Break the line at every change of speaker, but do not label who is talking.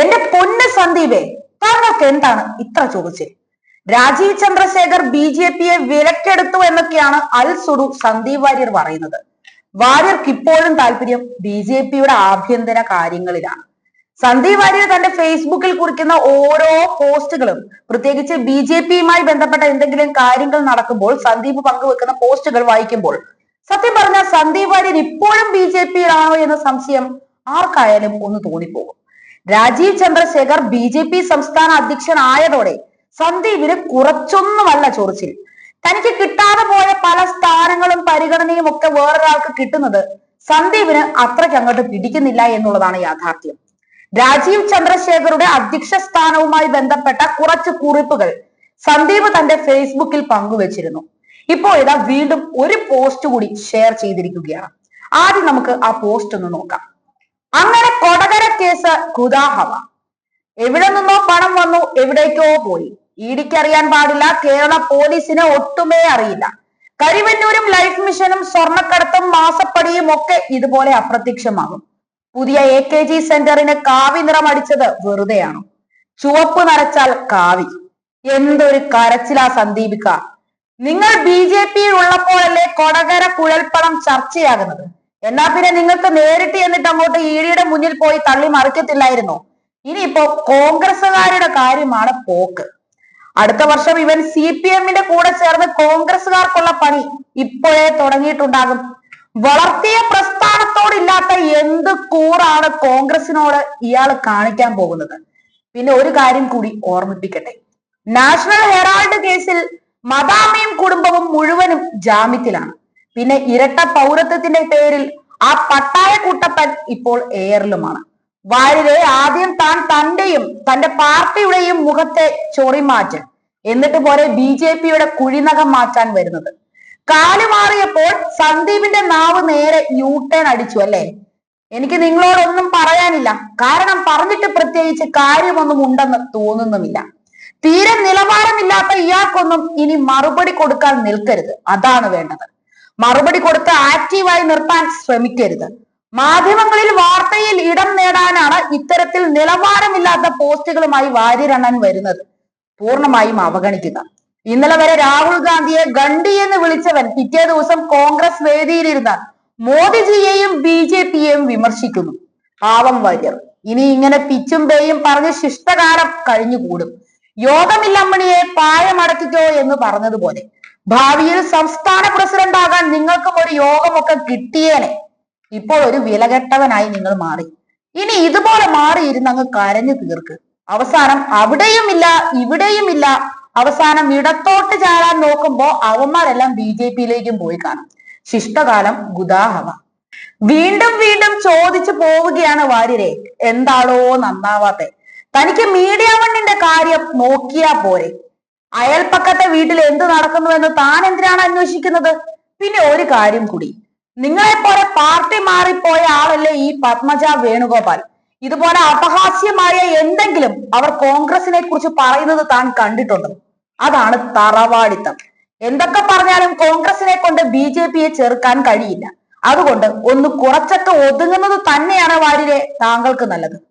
എന്റെ പൊന്ന് സന്ദീപേ താങ്കൾക്ക് എന്താണ് ഇത്ര ചോദിച്ചത് രാജീവ് ചന്ദ്രശേഖർ ബി ജെ പിയെ വിലക്കെടുത്തു എന്നൊക്കെയാണ് അൽ സുഡു സന്ദീപ് വാര്യർ പറയുന്നത്. വാര്യർക്ക് ഇപ്പോഴും താല്പര്യം ബി ജെ പിയുടെ ആഭ്യന്തര കാര്യങ്ങളിലാണ്. സന്ദീപ് വാര്യർ തന്റെ ഫേസ്ബുക്കിൽ കുറിക്കുന്ന ഓരോ പോസ്റ്റുകളും പ്രത്യേകിച്ച് ബി ജെ പിയുമായി ബന്ധപ്പെട്ട എന്തെങ്കിലും കാര്യങ്ങൾ നടക്കുമ്പോൾ സന്ദീപ് പങ്കുവെക്കുന്ന പോസ്റ്റുകൾ വായിക്കുമ്പോൾ സത്യം പറഞ്ഞാൽ സന്ദീപ് വാര്യർ ഇപ്പോഴും ബി ജെ പിയിലാണോ എന്ന സംശയം ആർക്കായാലും ഒന്ന് തോന്നിപ്പോകും. Rajeev Chandrasekhar B J P സംസ്ഥാന അധ്യക്ഷനായതോടെ സന്ദീപിന് കുറച്ചൊന്നുമല്ല ചൊറിച്ചിൽ. തനിക്ക് കിട്ടാതെ പോയ പല സ്ഥാനങ്ങളും പരിഗണനയും ഒക്കെ വേറൊരാൾക്ക് കിട്ടുന്നത് സന്ദീപിന് അത്രയ്ക്ക് അങ്ങോട്ട് പിടിക്കുന്നില്ല എന്നുള്ളതാണ് യാഥാർത്ഥ്യം. രാജീവ് ചന്ദ്രശേഖറുടെ അധ്യക്ഷ സ്ഥാനവുമായി ബന്ധപ്പെട്ട കുറച്ച് കുറിപ്പുകൾ സന്ദീപ് തന്റെ ഫേസ്ബുക്കിൽ പങ്കുവച്ചിരുന്നു. ഇപ്പോൾ ഇതാ വീണ്ടും ഒരു പോസ്റ്റ് കൂടി ഷെയർ ചെയ്തിരിക്കുകയാണ്. ആദ്യം നമുക്ക് ആ പോസ്റ്റ് ഒന്ന് നോക്കാം. അങ്ങനെ കേസ് കുതാഹവ. എവിടെ നിന്നോ പണം വന്നു എവിടേക്കോ പോയി. ഇടിക്കറിയാൻ പാടില്ല കേരള പോലീസിന് ഒട്ടുമേ അറിയില്ല. കരിവന്നൂരും ലൈഫ് മിഷനും സ്വർണക്കടത്തും മാസപ്പടിയും ഒക്കെ ഇതുപോലെ അപ്രത്യക്ഷമാകും. പുതിയ എ കെ ജി സെന്ററിന് കാവി നിറം അടിച്ചത് വെറുതെയാണോ. ചുവപ്പ് നരച്ചാൽ കാവി. എന്തൊരു കരച്ചിലാ സന്ദീപിക്ക. നിങ്ങൾ ബി ജെ പിയിൽ ഉള്ളപ്പോഴല്ലേ കൊടകര കുഴൽപ്പണം ചർച്ചയാകുന്നത്? എന്നാ പിന്നെ നിങ്ങൾക്ക് നേരിട്ട് എന്നിട്ട് അങ്ങോട്ട് ഇ ഡിയുടെ മുന്നിൽ പോയി തള്ളി മറിക്കത്തില്ലായിരുന്നോ? ഇനിയിപ്പോ കോൺഗ്രസുകാരുടെ കാര്യമാണ് പോക്ക്. അടുത്ത വർഷം ഇവൻ സി പി എമ്മിന്റെ കൂടെ ചേർന്ന് കോൺഗ്രസുകാർക്കുള്ള പണി ഇപ്പോഴേ തുടങ്ങിയിട്ടുണ്ടാകും. വളർത്തിയ പ്രസ്ഥാനത്തോടില്ലാത്ത എന്ത് കൂറാണ് കോൺഗ്രസിനോട് ഇയാൾ കാണിക്കാൻ പോകുന്നത്? പിന്നെ ഒരു കാര്യം കൂടി ഓർമ്മിപ്പിക്കട്ടെ. നാഷണൽ ഹെറാൾഡ് കേസിൽ മദാമയും കുടുംബവും മുഴുവനും ജാമ്യത്തിലാണ്. പിന്നെ ഇരട്ട പൗരത്വത്തിന്റെ പേരിൽ ആ പട്ടായ കൂട്ടപ്പൻ ഇപ്പോൾ എയറിലുമാണ് വാര്യരെ ആദ്യം താൻ തന്റെയും തന്റെ പാർട്ടിയുടെയും മുഖത്തെ ചൊറിമാറ്റ്. എന്നിട്ട് പോരെ ബി ജെ പിയുടെ കുഴിനകം മാറ്റാൻ വരുന്നത്. കാൽ മാറിയപ്പോൾ സന്ദീപിന്റെ നാവ് നേരെ യൂട്ടേൺ അടിച്ചു അല്ലേ? എനിക്ക് നിങ്ങളോടൊന്നും പറയാനില്ല. കാരണം പറഞ്ഞിട്ട് പ്രത്യേകിച്ച് കാര്യമൊന്നും ഉണ്ടെന്ന് തോന്നുന്നുമില്ല. തീരെ നിലവാരമില്ലാത്ത ഇയാൾക്കൊന്നും ഇനി മറുപടി കൊടുക്കാൻ നിൽക്കരുത്. അതാണ് വേണ്ടത്. മറുപടി കൊടുത്ത് ആക്റ്റീവായി നിർത്താൻ ശ്രമിക്കരുത്. മാധ്യമങ്ങളിൽ വാർത്തയിൽ ഇടം നേടാനാണ് ഇത്തരത്തിൽ നിലവാരമില്ലാത്ത പോസ്റ്റുകളുമായി വാര്യരണ്ണൻ വരുന്നത്. പൂർണമായും അവഗണിക്കുക. ഇന്നലെ വരെ രാഹുൽ ഗാന്ധിയെ ഗണ്ടി എന്ന് വിളിച്ചവൻ പിറ്റേ ദിവസം കോൺഗ്രസ് വേദിയിലിരുന്ന മോദിജിയെയും ബി ജെ പിയെയും വിമർശിക്കുന്നു. പാവം വാര്യർ. ഇനി ഇങ്ങനെ പിച്ചും പേയും പറഞ്ഞ് ശിഷ്ടകാലം കഴിഞ്ഞുകൂടും. യോഗമില്ലമ്മണിയെ പായമടക്കിക്കോ എന്ന് പറഞ്ഞതുപോലെ. ഭാവിയിൽ സംസ്ഥാന പ്രസിഡന്റ് ആകാൻ നിങ്ങൾക്കും ഒരു യോഗമൊക്കെ കിട്ടിയേനെ. ഇപ്പോൾ ഒരു വിലകെട്ടവനായി നിങ്ങൾ മാറി. ഇനി ഇതുപോലെ മാറിയിരുന്ന് അങ്ങ് കരഞ്ഞു തീർക്ക്. അവസാനം അവിടെയും ഇല്ല ഇവിടെയും ഇല്ല അവസാനം ഇടത്തോട്ട് ചാടാൻ നോക്കുമ്പോ അവന്മാരെല്ലാം ബി ജെ പിയിലേക്കും പോയി കാണും. ശിഷ്ടകാലം ഗുദാഹവ. വീണ്ടും വീണ്ടും ചോദിച്ചു പോവുകയാണ് വാര്യരെ എന്താണോ നന്നാവാത്തെ. തനിക്ക് മീഡിയ വണ്ണിന്റെ കാര്യം നോക്കിയാ പോരെ. അയൽപ്പക്കത്തെ വീട്ടിൽ എന്ത് നടക്കുന്നു എന്ന് താൻ എന്തിനാണ് അന്വേഷിക്കുന്നത്? പിന്നെ ഒരു കാര്യം കൂടി. നിങ്ങളെപ്പോലെ പാർട്ടി മാറിപ്പോയ ആളല്ലേ ഈ പത്മജ വേണുഗോപാൽ? ഇതുപോലെ അപഹാസ്യമായ എന്തെങ്കിലും അവർ കോൺഗ്രസിനെ കുറിച്ച് പറയുന്നത് താൻ കണ്ടിട്ടുണ്ട്. അതാണ് തറവാടിത്തം. എന്തൊക്കെ പറഞ്ഞാലും കോൺഗ്രസിനെ കൊണ്ട് ബി ജെ പിയെ ചെറുക്കാൻ കഴിയില്ല. അതുകൊണ്ട് ഒന്ന് കുറച്ചൊക്കെ ഒതുങ്ങുന്നത് തന്നെയാണ് വാര്യരെ താങ്കൾക്ക് നല്ലത്.